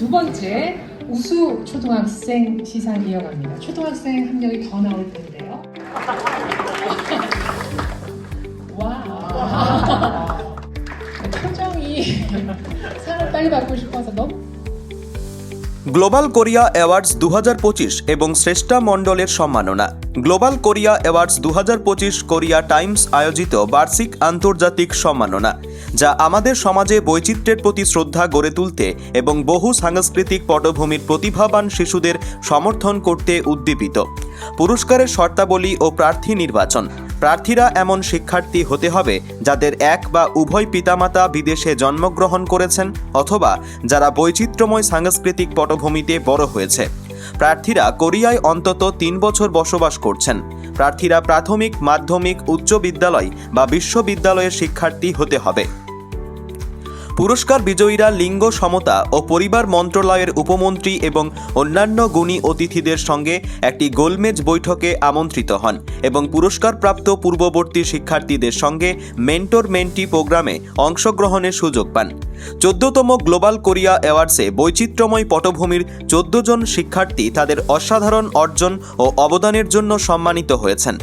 두 번째 우수 초등학생 시상 이어갑니다. 초등학생 한 명이 더 나올 텐데요. 와. 표정이 상을 빨리 받고 싶어서 너무 global Korea awards দু হাজার পঁচিশ এবং শ্রেষ্ঠা মণ্ডলের সম্মাননা। গ্লোবাল কোরিয়া অ্যাওয়ার্ডস দু হাজার পঁচিশ কোরিয়া টাইমস আয়োজিত বার্ষিক আন্তর্জাতিক সম্মাননা, যা আমাদের সমাজে বৈচিত্র্যের প্রতি শ্রদ্ধা গড়ে তুলতে এবং বহু সাংস্কৃতিক পটভূমির প্রতিভাবান শিশুদের সমর্থন করতে উদ্দীপিত। পুরস্কারের শর্তাবলী ও প্রার্থী নির্বাচন। প্রার্থীরা এমন শিক্ষার্থী হতে হবে যাদের এক বা উভয় পিতামাতা বিদেশে জন্মগ্রহণ করেছেন অথবা যারা বৈচিত্র্যময় সাংস্কৃতিক পটভূমিতে বড় হয়েছে। প্রার্থীরা কোরিয়ায় অন্তত তিন বছর বসবাস করছেন। প্রার্থীরা প্রাথমিক, মাধ্যমিক, উচ্চ বিদ্যালয় বা বিশ্ববিদ্যালয়ের শিক্ষার্থী হতে হবে। পুরস্কার বিজয়ীরা লিঙ্গ সমতা ও পরিবার মন্ত্রণালয়ের উপমন্ত্রী এবং অন্যান্য গুণী অতিথিদের সঙ্গে একটি গোলমেজ বৈঠকে আমন্ত্রিত হন এবং পুরস্কারপ্রাপ্ত পূর্ববর্তী শিক্ষার্থীদের সঙ্গে মেন্টর মেন্টি প্রোগ্রামে অংশগ্রহণের সুযোগ পান। চোদ্দতম গ্লোবাল কোরিয়া অ্যাওয়ার্ডসে বৈচিত্র্যময় পটভূমির চোদ্দ জন শিক্ষার্থী তাদের অসাধারণ অর্জন ও অবদানের জন্য সম্মানিত হয়েছেন।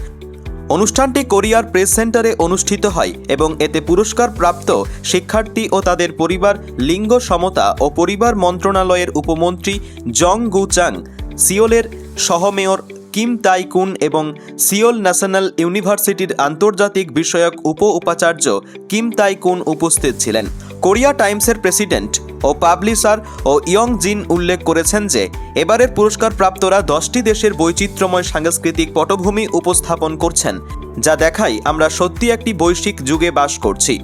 অনুষ্ঠানটি কোরিয়ার প্রেস সেন্টারে অনুষ্ঠিত হয় এবং এতে পুরস্কার প্রাপ্ত শিক্ষার্থী ও তাদের পরিবার, লিঙ্গ সমতা ও পরিবার মন্ত্রণালয়ের উপমন্ত্রী জং গু চাং সিওলের সহমেয়র কিম তাই কুন এবং সিওল ন্যাশনাল ইউনিভার্সিটির আন্তর্জাতিক বিষয়ক উপ উপাচার্য কিম তাই কুন উপস্থিত ছিলেন। কোরিয়া টাইমসের প্রেসিডেন্ট ও পাবলিশার ও ইয়ং জিন উল্লেখ করেছেন যে, এবারের পুরস্কার প্রাপ্তরা দশটি দেশের বৈচিত্র্যময় সাংস্কৃতিক পটভূমি উপস্থাপন করছেন, যা দেখাই আমরা সত্যি একটি বৈশ্বিক যুগে বাস করছি।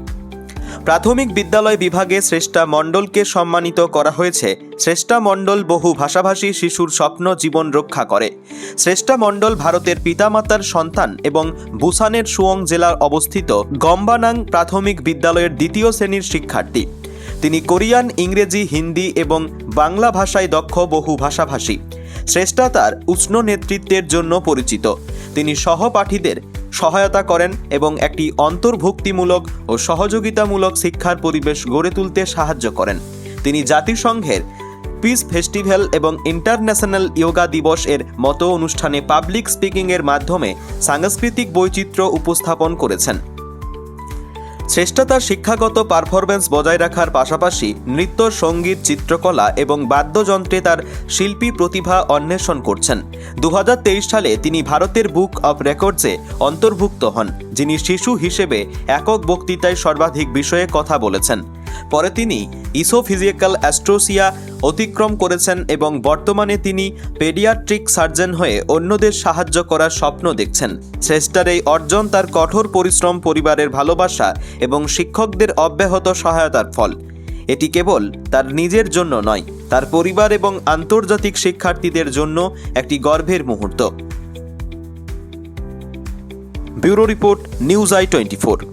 প্রাথমিক বিদ্যালয় বিভাগে শ্রেষ্ঠা মণ্ডলকে সম্মানিত করা হয়েছে। শ্রেষ্ঠা মণ্ডল বহু ভাষাভাষী শিশুর স্বপ্ন জীবন রক্ষা করে। শ্রেষ্ঠা মণ্ডল ভারতের পিতামাতার সন্তান এবং বুসানের সুয়ং জেলার অবস্থিত গম্বানাং প্রাথমিক বিদ্যালয়ের দ্বিতীয় শ্রেণির শিক্ষার্থী। তিনি কোরিয়ান, ইংরেজি, হিন্দি এবং বাংলা ভাষায় দক্ষ বহু ভাষাভাষী। শ্রেষ্ঠা তার উষ্ণ নেতৃত্বের জন্য পরিচিত। তিনি সহপাঠীদের সহায়তা করেন এবং একটি অন্তর্ভুক্তিমূলক ও সহযোগিতামূলক শিক্ষার পরিবেশ গড়ে তুলতে সাহায্য করেন। তিনি জাতিসংঘের পিস ফেস্টিভ্যাল এবং ইন্টারন্যাশনাল ইয়োগা দিবস এর মতো অনুষ্ঠানে পাবলিক স্পিকিংয়ের মাধ্যমে সাংস্কৃতিক বৈচিত্র্য উপস্থাপন করেছেন। শ্রেষ্ঠা তার শিক্ষাগত পারফরমেন্স বজায় রাখার পাশাপাশি নৃত্য, সংগীত, চিত্রকলা এবং বাদ্যযন্ত্রে তার শিল্পী প্রতিভা অন্বেষণ করছেন। দু হাজার তেইশ সালে তিনি ভারতের বুক অব রেকর্ডসে অন্তর্ভুক্ত হন, যিনি শিশু হিসেবে একক বক্তৃতায় সর্বাধিক বিষয়ে কথা বলেছেন। পরে তিনি ইসোফিজিক্যাল অ্যাস্ট্রোসিয়া অতিক্রম করেছেন এবং বর্তমানে তিনি পেডিয়াট্রিক সার্জন হয়ে অন্যদের সাহায্য করার স্বপ্ন দেখছেন। শ্রেষ্ঠার এই অর্জন তার কঠোর পরিশ্রম, পরিবারের ভালোবাসা এবং শিক্ষকদের অব্যাহত সহায়তার ফল। এটি কেবল তার নিজের জন্য নয়, তার পরিবার এবং আন্তর্জাতিক শিক্ষার্থীদের জন্য একটি গর্বের মুহূর্ত। Bureau report, news I twenty four.